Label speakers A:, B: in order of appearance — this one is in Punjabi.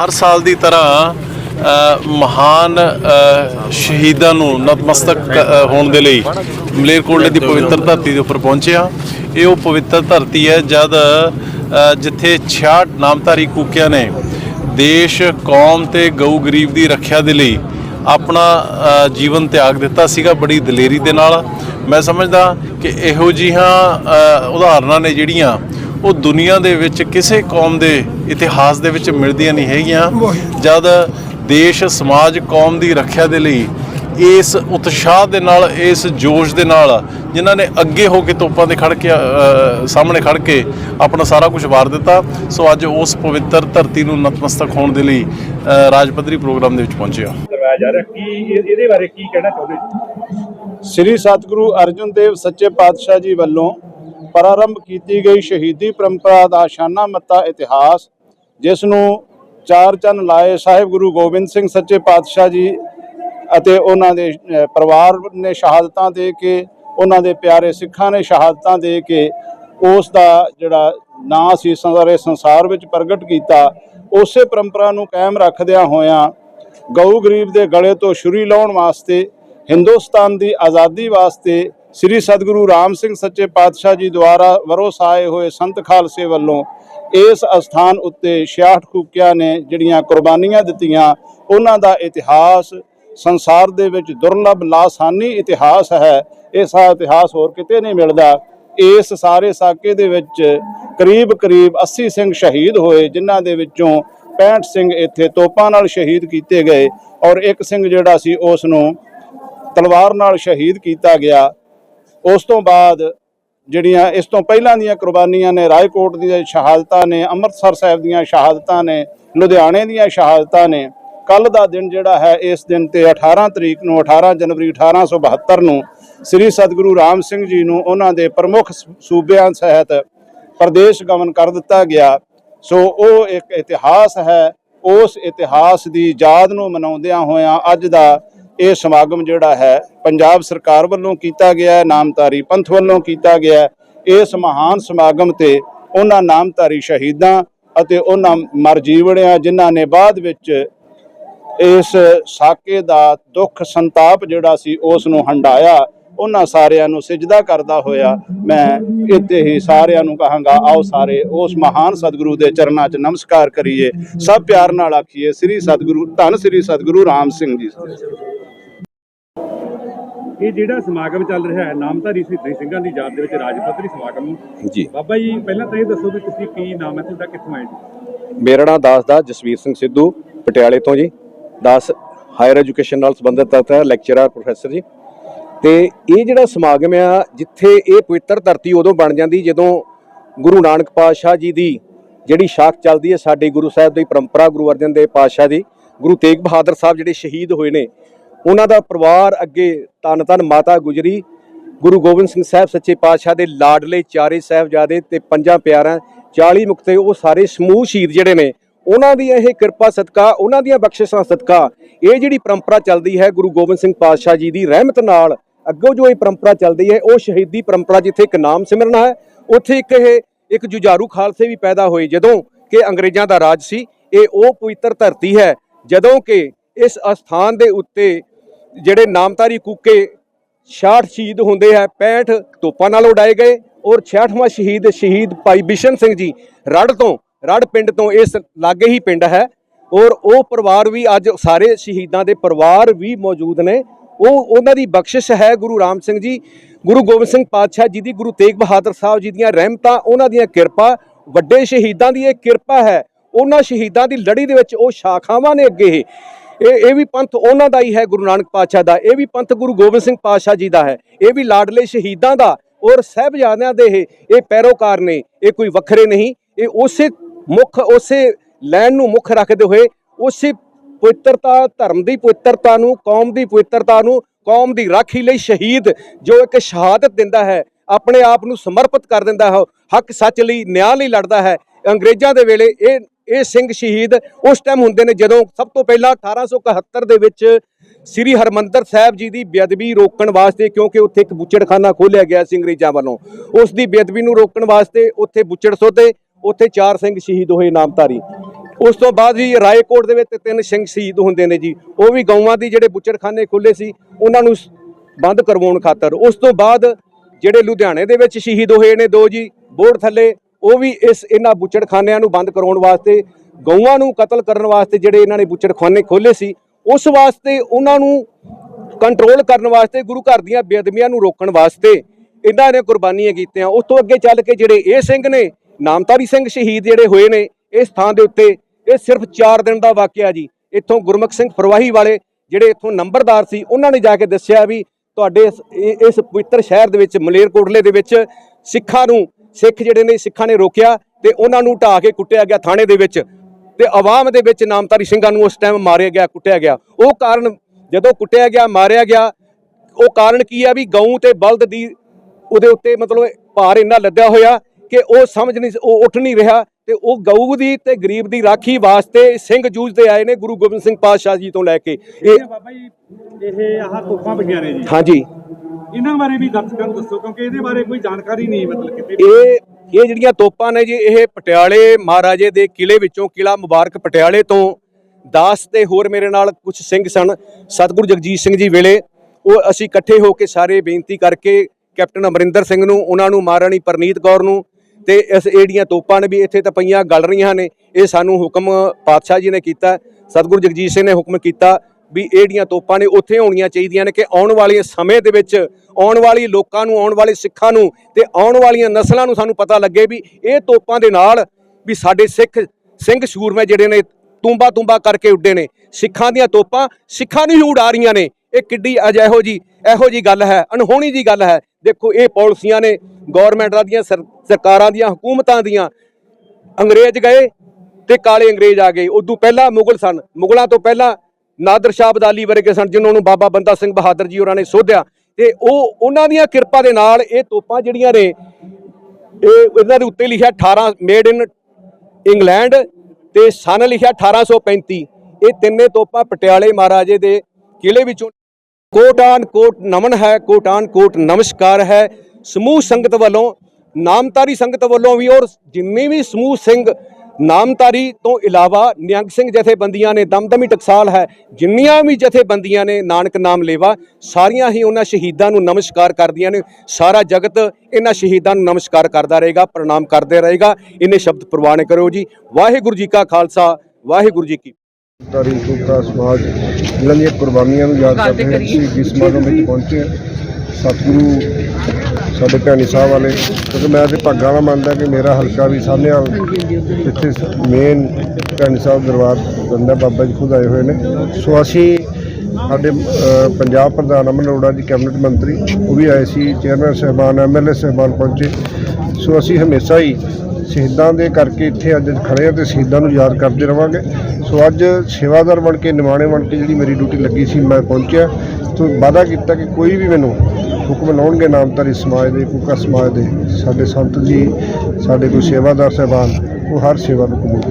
A: ਹਰ ਸਾਲ ਦੀ ਤਰ੍ਹਾਂ ਮਹਾਨ ਸ਼ਹੀਦਾਂ ਨੂੰ ਨਤਮਸਤਕ ਹੋਣ ਦੇ ਲਈ ਮਲੇਰਕੋਟਲੇ ਦੀ ਪਵਿੱਤਰ ਧਰਤੀ ਦੇ ਉੱਪਰ ਪਹੁੰਚਿਆ। ਇਹ ਉਹ ਪਵਿੱਤਰ ਧਰਤੀ ਹੈ ਜਦ ਜਿੱਥੇ 66 ਨਾਮਧਾਰੀ ਕੂਕਿਆਂ ਨੇ ਦੇਸ਼, ਕੌਮ ਤੇ ਗਊ ਗਰੀਬ ਦੀ ਰੱਖਿਆ ਦੇ ਲਈ ਆਪਣਾ ਜੀਵਨ ਤਿਆਗ ਦਿੱਤਾ ਸੀਗਾ ਬੜੀ ਦਲੇਰੀ ਦੇ ਨਾਲ। ਮੈਂ ਸਮਝਦਾ ਕਿ ਇਹੋ ਜਿਹੀਆਂ ਉਦਾਹਰਨਾਂ ਨੇ ਜਿਹੜੀਆਂ ਉਹ ਦੁਨੀਆ ਦੇ ਵਿੱਚ ਕਿਸੇ ਕੌਮ ਦੇ ਇਤਿਹਾਸ ਦੇ ਵਿੱਚ ਮਿਲਦੀਆਂ ਨਹੀਂ ਹੈਗੀਆਂ। ਜਦ ਦੇਸ਼ ਸਮਾਜ ਕੌਮ ਦੀ ਰੱਖਿਆ ਦੇ ਲਈ ਇਸ ਉਤਸ਼ਾਹ ਦੇ ਨਾਲ ਇਸ ਜੋਸ਼ ਦੇ ਨਾਲ ਜਿਨ੍ਹਾਂ ਨੇ ਅੱਗੇ ਹੋ ਕੇ ਤੋਪਾਂ ਦੇ ਖੜ ਕੇ ਸਾਹਮਣੇ ਖੜ ਕੇ ਆਪਣਾ ਸਾਰਾ ਕੁਝ ਵਾਰ ਦਿੱਤਾ ਸੋ ਅੱਜ ਉਸ ਪਵਿੱਤਰ ਧਰਤੀ ਨੂੰ ਨਤਮਸਤਕ ਹੋਣ ਦੇ ਲਈ ਅ, ਰਾਜ ਪੱਧਰੀ ਪ੍ਰੋਗਰਾਮ ਦੇ ਵਿੱਚ ਪਹੁੰਚਿਆ
B: ਕਰਵਾਇਆ ਜਾ ਰਿਹਾ। ਕੀ ਇਹ- ਇਹਦੇ ਬਾਰੇ ਕੀ ਕਹਿਣਾ ਚਾਹੁੰਦੇ ਜੀ?
C: ਸ੍ਰੀ ਸਤਿਗੁਰੂ ਅਰਜਨ ਦੇਵ ਸੱਚੇ ਪਾਤਸ਼ਾਹ ਜੀ ਵੱਲੋਂ ਪ੍ਰਾਰੰਭ ਕੀਤੀ ਗਈ ਸ਼ਹੀਦੀ ਪਰੰਪਰਾ ਦਾ ਸ਼ਾਨਾ ਮੱਤਾ ਇਤਿਹਾਸ, ਜਿਸ ਨੂੰ ਚਾਰ ਚੰਨ ਲਾਏ ਸਾਹਿਬ ਗੁਰੂ ਗੋਬਿੰਦ ਸਿੰਘ ਸੱਚੇ ਪਾਤਸ਼ਾਹ ਜੀ ਅਤੇ ਉਹਨਾਂ ਦੇ ਪਰਿਵਾਰ ਨੇ ਸ਼ਹਾਦਤਾਂ ਦੇ ਕੇ, ਉਹਨਾਂ ਦੇ ਪਿਆਰੇ ਸਿੱਖਾਂ ਨੇ ਸ਼ਹਾਦਤਾਂ ਦੇ ਕੇ ਉਸ ਦਾ ਜਿਹੜਾ ਨਾਂ ਸੀ ਸਾਰੇ ਸੰਸਾਰ ਵਿੱਚ ਪ੍ਰਗਟ ਕੀਤਾ, ਉਸੇ ਪਰੰਪਰਾ ਨੂੰ ਕਾਇਮ ਰੱਖਦਿਆਂ ਹੋਇਆਂ ਗਊ ਗਰੀਬ ਦੇ ਗਲੇ ਤੋਂ ਛੁਰੀ ਲਾਉਣ ਵਾਸਤੇ, ਹਿੰਦੁਸਤਾਨ ਦੀ ਆਜ਼ਾਦੀ ਵਾਸਤੇ ਸ੍ਰੀ ਸਤਿਗੁਰੂ ਰਾਮ ਸਿੰਘ ਸੱਚੇ ਪਾਤਸ਼ਾਹ ਜੀ ਦੁਆਰਾ ਵਰੋਸ ਆਏ ਹੋਏ ਸੰਤ ਖਾਲਸੇ ਵੱਲੋਂ ਇਸ ਅਸਥਾਨ ਉੱਤੇ 66 ਖੂਕਿਆਂ ਨੇ ਜਿਹੜੀਆਂ ਕੁਰਬਾਨੀਆਂ ਦਿੱਤੀਆਂ, ਉਹਨਾਂ ਦਾ ਇਤਿਹਾਸ ਸੰਸਾਰ ਦੇ ਵਿੱਚ ਦੁਰਲਭ ਲਾਸਾਨੀ ਇਤਿਹਾਸ ਹੈ। ਇਸ ਦਾ ਇਤਿਹਾਸ ਹੋਰ ਕਿਤੇ ਨਹੀਂ ਮਿਲਦਾ। ਇਸ ਸਾਰੇ ਸਾਕੇ ਦੇ ਵਿੱਚ ਕਰੀਬ ਕਰੀਬ 80 ਸਿੰਘ ਸ਼ਹੀਦ ਹੋਏ, ਜਿਨ੍ਹਾਂ ਦੇ ਵਿੱਚੋਂ 65 ਸਿੰਘ ਇੱਥੇ ਤੋਪਾਂ ਨਾਲ ਸ਼ਹੀਦ ਕੀਤੇ ਗਏ ਔਰ ਇੱਕ ਸਿੰਘ ਜਿਹੜਾ ਸੀ ਉਸ ਨੂੰ ਤਲਵਾਰ ਨਾਲ ਸ਼ਹੀਦ ਕੀਤਾ ਗਿਆ। ਉਸ ਤੋਂ ਬਾਅਦ ਜਿਹੜੀਆਂ ਇਸ ਤੋਂ ਪਹਿਲਾਂ ਦੀਆਂ ਕੁਰਬਾਨੀਆਂ ਨੇ, ਰਾਏਕੋਟ ਦੀਆਂ ਸ਼ਹਾਦਤਾਂ ਨੇ, ਅੰਮ੍ਰਿਤਸਰ ਸਾਹਿਬ ਦੀਆਂ ਸ਼ਹਾਦਤਾਂ ਨੇ, ਲੁਧਿਆਣੇ ਦੀਆਂ ਸ਼ਹਾਦਤਾਂ ਨੇ ਕੱਲ ਦਾ ਦਿਨ ਜਿਹੜਾ ਹੈ, ਇਸ ਦਿਨ ਤੇ 18 ਤਰੀਕ ਨੂੰ 18 ਜਨਵਰੀ 1872 ਨੂੰ ਸ੍ਰੀ ਸਤਿਗੁਰੂ ਰਾਮ ਸਿੰਘ ਜੀ ਨੂੰ ਉਹਨਾਂ ਦੇ ਪ੍ਰਮੁੱਖ ਸੂਬਿਆਂ ਸਹਿਤ ਪ੍ਰਦੇਸ਼ ਗਮਨ ਕਰ ਦਿੱਤਾ ਗਿਆ। ਸੋ ਉਹ ਇੱਕ ਇਤਿਹਾਸ ਹੈ, ਉਸ ਇਤਿਹਾਸ ਦੀ ਯਾਦ ਨੂੰ ਮਨਾਉਂਦਿਆਂ ਹੋਇਆਂ ਅੱਜ ਦਾ ਇਹ ਸਮਾਗਮ ਜਿਹੜਾ ਹੈ, ਪੰਜਾਬ ਸਰਕਾਰ ਵੱਲੋਂ ਕੀਤਾ ਗਿਆ ਹੈ, ਨਾਮਧਾਰੀ ਪੰਥ ਵੱਲੋਂ ਕੀਤਾ ਗਿਆ ਇਸ ਮਹਾਨ ਸਮਾਗਮ ਤੇ ਉਹਨਾਂ ਨਾਮਧਾਰੀ ਸ਼ਹੀਦਾਂ ਅਤੇ ਉਹਨਾਂ ਮਰਜੀਵੜਿਆਂ ਜਿਨ੍ਹਾਂ ਨੇ ਬਾਅਦ ਵਿੱਚ ਇਸ ਸਾਕੇ ਦਾ ਦੁੱਖ ਸੰਤਾਪ ਜਿਹੜਾ ਸੀ, ਉਸ ਨੂੰ ਹੰਡਾਇਆ ਉਹਨਾਂ ਸਾਰਿਆਂ ਨੂੰ ਸਿਜਦਾ ਕਰਦਾ ਹੋਇਆ ਮੈਂ ਇੱਥੇ ਹੀ ਸਾਰਿਆਂ ਨੂੰ ਕਹਾਂਗਾ, ਆਓ ਸਾਰੇ ਉਸ ਮਹਾਨ ਸਤਿਗੁਰੂ ਦੇ ਚਰਨਾਂ 'ਚ ਨਮਸਕਾਰ ਕਰੀਏ। ਸਭ ਪਿਆਰ ਨਾਲ ਆਖੀਏ, ਸ੍ਰੀ ਸਤਿਗੁਰੂ, ਧੰਨ ਸ੍ਰੀ ਸਤਿਗੁਰੂ ਰਾਮ ਸਿੰਘ ਜੀ।
B: ਇਹ ਜਿਹੜਾ ਸਮਾਗਮ ਚੱਲ ਰਿਹਾ ਹੈ ਨਾਮਧਾਰੀ ਸ਼ਹੀਦੀ ਸਿੰਘਾਂ ਦੀ ਯਾਦ ਦੇ ਵਿੱਚ ਰਾਜ ਪੱਧਰੀ ਸਮਾਗਮ
D: ਜੀ।
B: ਬਾਬਾ ਜੀ ਪਹਿਲਾਂ ਤਾਂ ਇਹ ਦੱਸੋ ਵੀ ਤੁਸੀਂ ਕੀ ਨਾਮ ਹੈ ਤੁਹਾਡਾ ਕਿੱਥੋਂ ਆਏ ਜੀ?
D: ਮੇਰਾ ਨਾਮ ਦਾਸ ਦਾ ਜਸਵੀਰ ਸਿੰਘ ਸਿੱਧੂ ਪਟਿਆਲੇ ਤੋਂ ਜੀ। ਦਾਸ ਹਾਇਰ ਐਜੂਕੇਸ਼ਨ ਨਾਲ ਸੰਬੰਧਿਤ ਹੈ ਲੈਕਚਰਰ ਪ੍ਰੋਫੈਸਰ ਜੀ। ਤੇ ਇਹ ਜਿਹੜਾ ਸਮਾਗਮ ਆ ਜਿੱਥੇ ਇਹ ਪਵਿੱਤਰ ਧਰਤੀ ਉਦੋਂ ਬਣ ਜਾਂਦੀ ਜਦੋਂ ਗੁਰੂ ਨਾਨਕ ਪਾਤਸ਼ਾਹ ਜੀ ਦੀ ਜਿਹੜੀ ਸ਼ਾਖ ਚੱਲਦੀ ਹੈ ਸਾਡੇ ਗੁਰੂ ਸਾਹਿਬ ਦੀ ਪਰੰਪਰਾ ਗੁਰੂ ਅਰਜਨ ਦੇਵ ਪਾਤਸ਼ਾਹ ਦੀ ਗੁਰੂ ਤੇਗ ਬਹਾਦਰ ਸਾਹਿਬ ਜਿਹੜੇ ਸ਼ਹੀਦ ਹੋਏ ਨੇ ਉਹਨਾਂ ਦਾ ਪਰਿਵਾਰ ਅੱਗੇ ਤਨ ਤਨ ਮਾਤਾ ਗੁਜਰੀ, ਗੁਰੂ ਗੋਬਿੰਦ ਸਿੰਘ ਸਾਹਿਬ ਸੱਚੇ ਪਾਤਸ਼ਾਹ ਦੇ ਲਾਡਲੇ ਚਾਰੇ ਸਾਹਿਬਜ਼ਾਦੇ ਤੇ ਪੰਜਾਂ ਪਿਆਰਾਂ 40 ਮੁਕਤੇ ਉਹ ਸਾਰੇ ਸਮੂਹ ਸ਼ਹੀਦ ਜਿਹੜੇ ਨੇ, ਉਹਨਾਂ ਦੀ ਇਹ ਕਿਰਪਾ ਸਦਕਾ, ਉਹਨਾਂ ਦੀਆਂ ਬਖਸ਼ਿਸ਼ਾਂ ਸਦਕਾ, ਇਹ ਜਿਹੜੀ ਪਰੰਪਰਾ ਚੱਲਦੀ ਹੈ ਗੁਰੂ ਗੋਬਿੰਦ ਸਿੰਘ ਪਾਤਸ਼ਾਹ ਜੀ ਦੀ ਰਹਿਮਤ ਨਾਲ, ਅੱਗੋਂ ਜੋ ਇਹ ਪਰੰਪਰਾ ਚੱਲਦੀ ਹੈ, ਉਹ ਸ਼ਹੀਦੀ ਪਰੰਪਰਾ ਜਿੱਥੇ ਇੱਕ ਨਾਮ ਸਿਮਰਨ ਹੈ, ਉੱਥੇ ਇੱਕ ਇਹ, ਇੱਕ ਜੁਝਾਰੂ ਖਾਲਸੇ ਵੀ ਪੈਦਾ ਹੋਏ, ਜਦੋਂ ਕਿ ਅੰਗਰੇਜ਼ਾਂ ਦਾ ਰਾਜ ਸੀ, ਇਹ ਉਹ ਪਵਿੱਤਰ ਧਰਤੀ ਹੈ, ਜਦੋਂ ਕਿ ਇਸ ਅਸਥਾਨ ਦੇ ਉੱਤੇ ਜਿਹੜੇ ਨਾਮਧਾਰੀ ਕੂਕੇ 66 ਸ਼ਹੀਦ ਹੁੰਦੇ ਹੈ 65 ਤੋਪਾਂ ਨਾਲ ਉਡਾਏ ਗਏ ਔਰ 66ਵਾਂ ਸ਼ਹੀਦ ਸ਼ਹੀਦ ਭਾਈ ਬਿਸ਼ਨ ਸਿੰਘ ਜੀ ਰੜ ਤੋਂ, ਰੜ ਪਿੰਡ ਤੋਂ ਇਸ ਲਾਗੇ ਹੀ ਪਿੰਡ ਹੈ ਔਰ ਉਹ ਪਰਿਵਾਰ ਵੀ ਅੱਜ ਸਾਰੇ ਸ਼ਹੀਦਾਂ ਦੇ ਪਰਿਵਾਰ ਵੀ ਮੌਜੂਦ ਨੇ। ਉਹ ਉਹਨਾਂ ਦੀ ਬਖਸ਼ਿਸ਼ ਹੈ ਗੁਰੂ ਰਾਮ ਸਿੰਘ ਜੀ, ਗੁਰੂ ਗੋਬਿੰਦ ਸਿੰਘ ਪਾਤਸ਼ਾਹ ਜੀ ਦੀ, ਗੁਰੂ ਤੇਗ ਬਹਾਦਰ ਸਾਹਿਬ ਜੀ ਦੀਆਂ ਰਹਿਮਤਾਂ, ਉਹਨਾਂ ਦੀਆਂ ਕਿਰਪਾ, ਵੱਡੇ ਸ਼ਹੀਦਾਂ ਦੀ ਇਹ ਕਿਰਪਾ ਹੈ। ਉਹਨਾਂ ਸ਼ਹੀਦਾਂ ਦੀ ਲੜੀ ਦੇ ਵਿੱਚ ਉਹ ਸ਼ਾਖਾਵਾਂ ਨੇ ਅੱਗੇ ਇਹ ਇਹ ਵੀ ਪੰਥ ਉਹਨਾਂ ਦਾ ਹੀ ਹੈ ਗੁਰੂ ਨਾਨਕ ਪਾਤਸ਼ਾਹ ਦਾ, ਇਹ ਵੀ ਪੰਥ ਗੁਰੂ ਗੋਬਿੰਦ ਸਿੰਘ ਪਾਤਸ਼ਾਹ ਜੀ ਦਾ ਹੈ, ਇਹ ਵੀ ਲਾਡਲੇ ਸ਼ਹੀਦਾਂ ਦਾ ਔਰ ਸਹਿਬਜ਼ਾਦਿਆਂ ਦੇ ਇਹ ਇਹ ਪੈਰੋਕਾਰ ਨੇ, ਇਹ ਕੋਈ ਵੱਖਰੇ ਨਹੀਂ, ਇਹ ਉਸੇ ਮੁੱਖ, ਉਸੇ ਲੈਣ ਨੂੰ ਮੁੱਖ ਰੱਖਦੇ ਹੋਏ, ਉਸੇ ਪਵਿੱਤਰਤਾ, ਧਰਮ ਦੀ ਪਵਿੱਤਰਤਾ ਨੂੰ, ਕੌਮ ਦੀ ਪਵਿੱਤਰਤਾ ਨੂੰ, ਕੌਮ ਦੀ ਰਾਖੀ ਲਈ ਸ਼ਹੀਦ ਜੋ ਇੱਕ ਸ਼ਹਾਦਤ ਦਿੰਦਾ ਹੈ, ਆਪਣੇ ਆਪ ਨੂੰ ਸਮਰਪਿਤ ਕਰ ਦਿੰਦਾ ਹੈ, ਹੱਕ ਸੱਚ ਲਈ, ਨਿਆਂ ਲਈ ਲੜਦਾ ਹੈ, ਅੰਗਰੇਜ਼ਾਂ ਦੇ ਵੇਲੇ ਇਹ ਇਹ ਸਿੰਘ ਸ਼ਹੀਦ ਉਸ ਟਾਈਮ ਹੁੰਦੇ ਨੇ ਜਦੋਂ ਸਭ ਤੋਂ ਪਹਿਲਾਂ 1871 ਦੇ ਵਿੱਚ ਸ੍ਰੀ ਹਰਮੰਦਰ ਸਾਹਿਬ ਜੀ ਦੀ ਬੇਅਦਬੀ ਰੋਕਣ ਵਾਸਤੇ ਕਿਉਂਕਿ ਉੱਥੇ ਇੱਕ ਬੁੱਚੜਖਾਨਾ ਖੋਲ੍ਹਿਆ ਗਿਆ ਸੀ ਅੰਗਰੇਜ਼ਾਂ ਵੱਲੋਂ, ਉਸ ਦੀ ਬੇਅਦਬੀ ਨੂੰ ਰੋਕਣ ਵਾਸਤੇ ਉੱਥੇ ਬੁੱਚੜ ਸੋਧੇ, ਉੱਥੇ ਚਾਰ ਸਿੰਘ ਸ਼ਹੀਦ ਹੋਏ ਨਾਮਧਾਰੀ। ਉਸ ਤੋਂ ਬਾਅਦ ਜੀ ਰਾਏਕੋਟ ਦੇ ਵਿੱਚ ਤਿੰਨ ਸਿੰਘ ਸ਼ਹੀਦ ਹੁੰਦੇ ਨੇ ਜੀ, ਉਹ ਵੀ ਗਊਆਂ ਦੀ ਜਿਹੜੇ ਬੁੱਚੜਖਾਨੇ ਖੁੱਲੇ ਸੀ, ਉਹਨਾਂ ਨੂੰ ਬੰਦ ਕਰਵਾਉਣ ਖਾਤਰ। ਉਸ ਤੋਂ ਬਾਅਦ ਜਿਹੜੇ ਲੁਧਿਆਣੇ ਦੇ ਵਿੱਚ ਸ਼ਹੀਦ ਹੋਏ ਨੇ ਦੋ ਜੀ, ਬੋੜ ਥੱਲੇ ਉਹ ਵੀ ਇਸ ਇਹਨਾਂ ਬੁੱਚੜਖਾਨਿਆਂ ਨੂੰ ਬੰਦ ਕਰਾਉਣ ਵਾਸਤੇ, ਗਊਆਂ ਨੂੰ ਕਤਲ ਕਰਨ ਵਾਸਤੇ ਜਿਹੜੇ ਇਹਨਾਂ ਨੇ ਬੁੱਚੜਖਾਨੇ ਖੋਲੇ ਸੀ, ਉਸ ਵਾਸਤੇ ਉਹਨਾਂ ਨੂੰ ਕੰਟਰੋਲ ਕਰਨ ਵਾਸਤੇ, ਗੁਰੂ ਘਰ ਦੀਆਂ ਬੇਅਦਬੀਆਂ ਨੂੰ ਰੋਕਣ ਵਾਸਤੇ ਇਹਨਾਂ ਨੇ ਕੁਰਬਾਨੀਆਂ ਕੀਤੀਆਂ। ਉਸ ਤੋਂ ਅੱਗੇ ਚੱਲ ਕੇ ਜਿਹੜੇ ਇਹ ਸਿੰਘ ਨੇ, ਨਾਮਧਾਰੀ ਸਿੰਘ ਸ਼ਹੀਦ ਜਿਹੜੇ ਹੋਏ ਨੇ, ਇਸ ਥਾਂ ਦੇ ਉੱਤੇ ਇਹ ਸਿਰਫ 4 ਦਿਨ ਦਾ ਵਾਕਿਆ ਜੀ। ਇੱਥੋਂ ਗੁਰਮੁਖ ਸਿੰਘ ਫਰਵਾਹੀ ਵਾਲੇ ਜਿਹੜੇ ਇੱਥੋਂ ਨੰਬਰਦਾਰ ਸੀ, ਉਹਨਾਂ ਨੇ ਜਾ ਕੇ ਦੱਸਿਆ ਵੀ ਤੁਹਾਡੇ ਇਸ ਪਵਿੱਤਰ ਸ਼ਹਿਰ ਦੇ ਵਿੱਚ, ਮਲੇਰਕੋਟਲੇ ਦੇ ਵਿੱਚ ਸਿੱਖਾਂ ਨੂੰ ਸਿੱਖ ਜਿਹੜੇ ਨੇ ਸਿੱਖਾਂ ਨੇ ਰੋਕਿਆ ਤੇ ਉਹਨਾਂ ਨੂੰ ਢਾਹ ਕੇ ਕੁੱਟਿਆ ਗਿਆ ਥਾਣੇ ਦੇ ਵਿੱਚ ਤੇ ਆਵਾਮ ਦੇ ਵਿੱਚ ਨਾਮਧਾਰੀ ਸਿੰਘਾਂ ਨੂੰ ਉਸ ਟਾਈਮ ਮਾਰਿਆ ਗਿਆ ਕੁੱਟਿਆ ਗਿਆ। ਉਹ ਕਾਰਨ ਜਦੋਂ ਕੁੱਟਿਆ ਗਿਆ ਮਾਰਿਆ ਗਿਆ ਉਹ ਕਾਰਨ ਕੀ ਆ ਵੀ ਗਊ ਤੇ ਬਲਦ ਦੀ ਉਹਦੇ ਉੱਤੇ ਮਤਲਬ ਭਾਰ ਇੰਨਾ ਲੱਦਿਆ ਹੋਇਆ ਕਿ ਉਹ ਸਮਝ ਨਹੀਂ ਉਹ ਉੱਠ ਨਹੀਂ ਰਿਹਾ ਤੇ ਉਹ ਗਊ ਦੀ ਤੇ ਗਰੀਬ ਦੀ ਰਾਖੀ ਵਾਸਤੇ ਸਿੰਘ ਜੂਝਦੇ ਆਏ ਨੇ ਗੁਰੂ ਗੋਬਿੰਦ ਸਿੰਘ ਪਾਤਸ਼ਾਹ ਜੀ ਤੋਂ ਲੈ ਕੇ। ਇਹ
B: ਇਹ ਬਾਬਾ ਜੀ ਇਹ ਆਹ ਤੋਪਾਂ ਪਈਆਂ ਨੇ ਜੀ।
D: ਹਾਂਜੀ।
B: ਇਹਨਾਂ ਬਾਰੇ ਵੀ ਦਰਸ਼ਕਾਂ ਨੂੰ ਦੱਸੋ, ਕਿਉਂਕਿ ਇਹਦੇ ਬਾਰੇ ਕੋਈ ਜਾਣਕਾਰੀ ਨਹੀਂ ਮਤਲਬ ਕਿਤੇ
D: ਇਹ ਇਹ ਜਿਹੜੀਆਂ ਤੋਪਾਂ ਨੇ ਜੀ, ਇਹ ਪਟਿਆਲੇ ਮਹਾਰਾਜੇ ਦੇ ਕਿਲੇ ਵਿੱਚੋਂ ਕਿਲਾ ਮੁਬਾਰਕ ਪਟਿਆਲੇ ਤੋਂ ਦਾਸ ਤੇ ਹੋਰ ਮੇਰੇ ਨਾਲ ਕੁਝ ਸਿੰਘ ਸਨ, ਸਤਿਗੁਰੂ ਜਗਜੀਤ ਸਿੰਘ ਜੀ ਵੇਲੇ। ਉਹ ਅਸੀਂ ਇਕੱਠੇ ਹੋ ਕੇ ਸਾਰੇ ਬੇਨਤੀ ਕਰਕੇ ਕੈਪਟਨ ਅਮਰਿੰਦਰ ਸਿੰਘ ਨੂੰ, ਉਹਨਾਂ ਨੂੰ, ਮਹਾਰਾਣੀ ਪਰਨੀਤ ਕੌਰ ਨੂੰ ਤੇ ਇਸ ਇਹ ਜਿਹੜੀਆਂ ਤੋਪਾਂ ਨੇ ਵੀ ਇੱਥੇ ਤਾਂ ਪਈਆਂ ਗਲ ਰਹੀਆਂ ਨੇ, ਇਹ ਸਾਨੂੰ ਹੁਕਮ ਪਾਤਸ਼ਾਹ ਜੀ ਨੇ ਕੀਤਾ, ਸਤਿਗੁਰੂ ਜਗਜੀਤ ਸਿੰਘ ਨੇ ਹੁਕਮ ਕੀਤਾ ਵੀ ਇਹ ਜਿਹੜੀਆਂ ਤੋਪਾਂ ਨੇ ਉੱਥੇ ਹੋਣੀਆਂ ਚਾਹੀਦੀਆਂ ਨੇ ਕਿ ਆਉਣ ਵਾਲੇ ਸਮੇਂ ਦੇ ਵਿੱਚ ਆਉਣ ਵਾਲੀ ਲੋਕਾਂ ਨੂੰ, ਆਉਣ ਵਾਲੇ ਸਿੱਖਾਂ ਨੂੰ ਤੇ ਆਉਣ ਵਾਲੀਆਂ ਨਸਲਾਂ ਨੂੰ ਸਾਨੂੰ ਪਤਾ ਲੱਗੇ ਵੀ ਇਹ ਤੋਪਾਂ ਦੇ ਨਾਲ ਵੀ ਸਾਡੇ ਸਿੱਖ ਸਿੰਘ ਸੂਰਮੇ ਜਿਹੜੇ ਨੇ ਤੁੰਬਾ ਤੁੰਬਾ ਕਰਕੇ ਉੱਡੇ ਨੇ। ਸਿੱਖਾਂ ਦੀਆਂ ਤੋਪਾਂ ਸਿੱਖਾਂ ਨੂੰ ਹੀ ਉਡਾ ਰਹੀਆਂ ਨੇ। ਇਹ ਕਿੱਡੀ ਅਜਿਹੋ ਜੀ, ਇਹੋ ਜੀ ਗੱਲ ਹੈ, ਅਣਹੋਣੀ ਜੀ ਗੱਲ ਹੈ। ਦੇਖੋ, ਇਹ ਪਾਲਿਸੀਆਂ ਨੇ ਗਵਰਨਮੈਂਟਾਂ ਦੀਆਂ, ਸਰ- ਸਰਕਾਰਾਂ ਦੀਆਂ, ਹਕੂਮਤਾਂ ਦੀਆਂ ਅੰਗਰੇਜ਼ ਗਏ ਤੇ ਕਾਲੇ ਅੰਗਰੇਜ਼ ਆ ਗਏ। ਉਦੋਂ ਪਹਿਲਾਂ ਮੁਗਲ ਸਨ। ਮੁਗਲਾਂ ਤੋਂ ਪਹਿਲਾਂ ਨਾਦਰ ਸ਼ਾਹ ਅਬਦਾਲੀ ਵਰਗੇ ਸਨ ਜਿਨ੍ਹਾਂ ਨੂੰ ਬਾਬਾ ਬੰਦਾ ਸਿੰਘ ਬਹਾਦਰ ਜੀ ਹੋਰਾਂ ਨੇ ਸੋਧਿਆ। ਤੇ ਉਹ ਉਹਨਾਂ ਦੀਆਂ ਕਿਰਪਾ ਦੇ ਨਾਲ ਇਹ ਤੋਪਾਂ ਜਿਹੜੀਆਂ ਨੇ, ਇਹ ਇਹਨਾਂ ਦੇ ਉੱਤੇ ਲਿਖਿਆ 18 ਮੇਡ ਇਨ ਇੰਗਲੈਂਡ ਤੇ ਸਨ ਲਿਖਿਆ 1835 ਇਹ ਤਿੰਨੇ ਤੋਪਾਂ ਪਟਿਆਲੇ ਮਹਾਰਾਜੇ ਦੇ ਕਿਲੇ ਵਿੱਚੋਂ ਕੋਟਾਨ ਕੋਟ ਨਮਨ ਹੈ ਕੋਟਾਨ ਕੋਟ ਨਮਸਕਾਰ ਹੈ। ਸਮੂਹ ਸੰਗਤ ਵੱਲੋਂ ਨਾਮਤਾਰੀ ਸੰਗਤ ਵੱਲੋਂ ਵੀ ਔਰ ਜਿੰਨੇ ਵੀ ਸਮੂਹ ਸਿੰਘ ਨਾਮਤਾਰੀ ਤੋਂ ਇਲਾਵਾ ਨਿਹੰਗ ਸਿੰਘ ਜਥੇਬੰਦੀਆਂ ਨੇ ਦਮਦਮੀ ਟਕਸਾਲ ਹੈ। ਜਿੰਨੀਆਂ ਵੀ ਜਥੇਬੰਦੀਆਂ ਨੇ ਨਾਨਕ ਨਾਮ ਲੇਵਾ ਸਾਰੀਆਂ ਹੀ ਉਹਨਾਂ ਸ਼ਹੀਦਾਂ ਨੂੰ ਨਮਸਕਾਰ ਕਰਦੀਆਂ ਨੇ। ਸਾਰਾ ਜਗਤ ਇਹਨਾਂ ਸ਼ਹੀਦਾਂ ਨੂੰ ਨਮਸਕਾਰ ਕਰਦਾ ਰਹੇਗਾ ਪ੍ਰਣਾਮ ਕਰਦੇ ਰਹੇਗਾ। ਇਹਨੇ ਸ਼ਬਦ ਪ੍ਰਵਾਨ ਕਰੋ ਜੀ। ਵਾਹਿਗੁਰੂ ਜੀ ਕਾ ਖਾਲਸਾ ਵਾਹਿਗੁਰੂ ਜੀ ਕੀ
E: ਤਾਰੀਖ ਦਾ ਸਮਾਜ ਜਿਨ੍ਹਾਂ ਦੀਆਂ ਕੁਰਬਾਨੀਆਂ ਨੂੰ ਯਾਦ ਕਰਦੇ ਹੋਏ ਸ਼ਹੀਦੀ ਸਮਾਗਮ ਵਿੱਚ ਪਹੁੰਚੇ ਹਾਂ। ਸਤਿਗੁਰੂ ਸਾਡੇ ਭੈਣੀ ਸਾਹਿਬ ਵਾਲੇ, ਕਿਉਂਕਿ ਮੈਂ ਤੇ ਭਾਗਾਂ ਵਾਲਾ ਮੰਨਦਾ ਕਿ ਮੇਰਾ ਹਲਕਾ ਵੀ ਸਾਹਮਣੇ ਇੱਥੇ ਮੇਨ ਭੈਣੀ ਸਾਹਿਬ ਦਰਬਾਰ ਬੰਦਾ ਬਾਬਾ ਜੀ ਖੁਦ ਆਏ ਹੋਏ ਨੇ। ਸੋ ਅਸੀਂ ਸਾਡੇ ਪੰਜਾਬ ਪ੍ਰਧਾਨ ਅਮਨ ਅਰੋੜਾ ਜੀ, ਕੈਬਨਿਟ ਮੰਤਰੀ, ਉਹ ਵੀ ਆਏ ਸੀ ਚੇਅਰਮੈਨ ਸਾਹਿਬਾਨ ਐਮਐਲਏ ਸਾਹਿਬਾਨ ਪਹੁੰਚੇ। ਸੋ ਅਸੀਂ ਹਮੇਸ਼ਾ ਹੀ ਸ਼ਹੀਦਾਂ ਦੇ ਕਰਕੇ ਇੱਥੇ ਅੱਜ ਖੜੇ ਹਾਂ ਤੇ ਸ਼ਹੀਦਾਂ ਨੂੰ ਯਾਦ ਕਰਦੇ ਰਵਾਂਗੇ। ਸੋ ਅੱਜ ਸੇਵਾਦਾਰ ਬਣ ਕੇ ਨਿਮਾਣੇ ਬਣ ਕੇ ਜਿਹੜੀ ਮੇਰੀ ਡਿਊਟੀ ਲੱਗੀ ਸੀ, ਮੈਂ ਪਹੁੰਚਿਆ। ਸੋ ਵਾਅਦਾ ਕੀਤਾ ਕਿ ਕੋਈ ਵੀ ਮੈਨੂੰ ਹੁਕਮ ਲਾਉਣਗੇ ਨਾਮਧਾਰੀ ਸਮਾਜ ਦੇ ਕੁਕਾ ਸਮਾਜ ਦੇ, ਸਾਡੇ ਸੰਤ ਜੀ, ਸਾਡੇ ਕੋਈ ਸੇਵਾਦਾਰ ਸਾਹਿਬਾਨ, ਉਹ ਹਰ ਸੇਵਾ ਨੂੰ ਕਬੂਲ